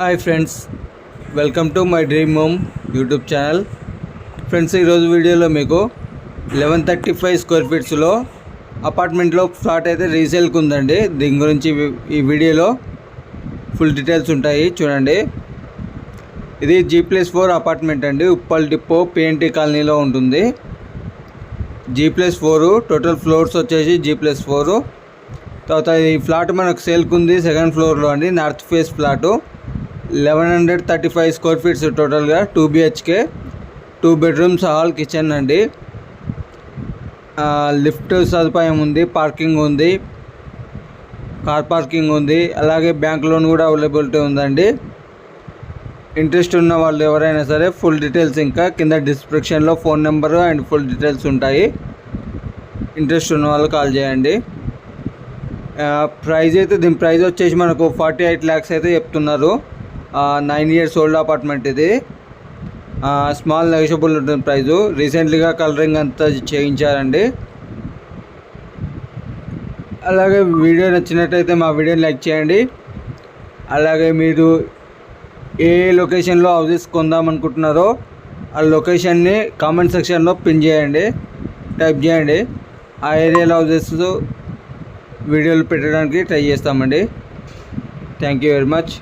Hi friends welcome to my dream home YouTube channel friends ఈరోజు వీడియోలో మీకు eleven thirty five square ఫీట్స్లో అపార్ట్మెంట్లో ఫ్లాట్ అయితే రీసేల్కి ఉందండి. దీని గురించి ఈ- వీడియోలో ఫుల్ డీటెయిల్స్ ఉంటాయి చూడండి. ఇది జీ ప్లస్ ఫోర్ అపార్ట్మెంట్ అండి. ఉప్పల్ డిపో పిఎన్టీ కాలనీలో ఉంటుంది. G plus four total floors వచ్చేసి జీ ప్లస్ ఫోరు తర్వాత ఈ ఫ్లాట్ మనకు సేల్కి ఉంది సెకండ్ ఫ్లోర్లో అండి north face flat eleven hundred thirty five square feets టోటల్గా two B H K two bedrooms hall kitchen అండి. లిఫ్ట్ సదుపాయం ఉంది పార్కింగ్ ఉంది కార్ పార్కింగ్ ఉంది అలాగే బ్యాంక్ లోన్ కూడా అవైలబిలిటీ ఉందండి. ఇంట్రెస్ట్ ఉన్న వాళ్ళు ఎవరైనా సరే ఫుల్ డీటెయిల్స్ ఇంకా కింద డిస్క్రిప్షన్లో phone number and full details ఉంటాయి. ఇంట్రెస్ట్ ఉన్న వాళ్ళు కాల్ చేయండి. ప్రైజ్ అయితే దీని ప్రైజ్ వచ్చేసి మనకు ఫార్టీ ఎయిట్ ల్యాక్స్ అయితే చెప్తున్నారు. నైన్ ఇయర్స్ ఓల్డ్ అపార్ట్మెంట్ ఇది. స్మాల్ నెగోషియబుల్ ఉంటుంది ప్రైజు రీసెంట్లీగా కలరింగ్ అంతా చేయించారండి. అలాగే వీడియో నచ్చినట్టయితే మా వీడియోని లైక్ చేయండి. అలాగే మీరు ఏ లొకేషన్లో హౌసెస్ కొందాం అనుకుంటున్నారో ఆ లొకేషన్ని కామెంట్ సెక్షన్లో పిన్ చేయండి. టైప్ చేయండి. ఆ ఏరియాలో హౌసెస్ వీడియోలు పెట్టడానికి ట్రై చేస్తామండి. Thank you very much